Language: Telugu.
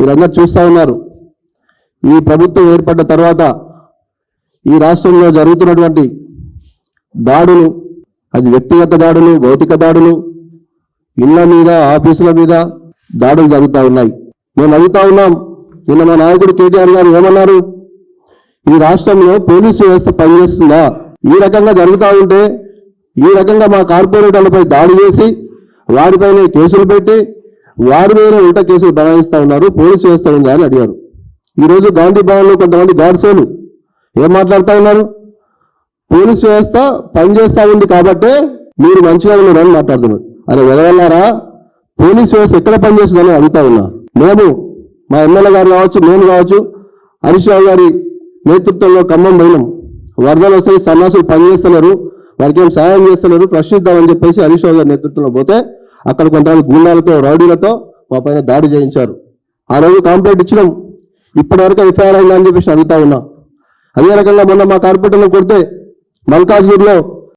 మీరందరూ చూస్తూ ఉన్నారు. ఈ ప్రభుత్వం ఏర్పడ్డ తర్వాత ఈ రాష్ట్రంలో జరుగుతున్నటువంటి దాడులు అది వ్యక్తిగత దాడులు భౌతిక దాడులు ఇళ్ళ మీద ఆఫీసుల మీద దాడులు జరుగుతూ ఉన్నాయి. మేము అడుగుతా ఉన్నాం నిన్న మా నాయకుడు కేటీఆర్ గారు ఏమన్నారు? ఈ రాష్ట్రంలో పోలీసు వ్యవస్థ పనిచేస్తుందా? ఈ రకంగా జరుగుతూ ఉంటే ఈ రకంగా మా కార్పొరేటర్లపై దాడి చేసి వారిపైన కేసులు పెట్టి వారి మీద ఉల్టా కేసులు బనాయిస్తా ఉన్నారు పోలీసు వ్యవస్థ ఉందా అని అడిగారు ఈరోజు గాంధీ భవన్లో కొంతమంది గాడ్సేలు ఏం మాట్లాడుతూ ఉన్నారు? పోలీసు వ్యవస్థ పనిచేస్తూ ఉంది కాబట్టే మీరు మంచిగా ఉన్నారని మాట్లాడుతున్నారు. అరే వెదవల్లారా పోలీసు వ్యవస్థ ఎక్కడ పనిచేస్తుందని అడుగుతా ఉన్నా. మేము మా ఎమ్మెల్యే గారు కావచ్చు నేను కావచ్చు హరీష్ రావు గారి నేతృత్వంలో ఖమ్మం పోయినాం. వరదలు వస్తే సన్నాసులు పనిచేస్తున్నారు వారికి ఏం సహాయం చేస్తున్నారు ప్రశ్నిద్దామని చెప్పేసి హరీష్ రావు గారి నేతృత్వంలో పోతే అక్కడ కొంతమంది గుండాలతో రౌడీలతో మా పైన దాడి చేయించారు. ఆ రోజు కాంప్లైంట్ ఇచ్చినాం. ఇప్పటివరకు ఎఫ్ఐఆర్ అయిందని చెప్పేసి అడుగుతా ఉన్నా. అదే రకంగా మొన్న మా కార్పొరేటర్లో కొడితే మల్కాజ్గిరిలో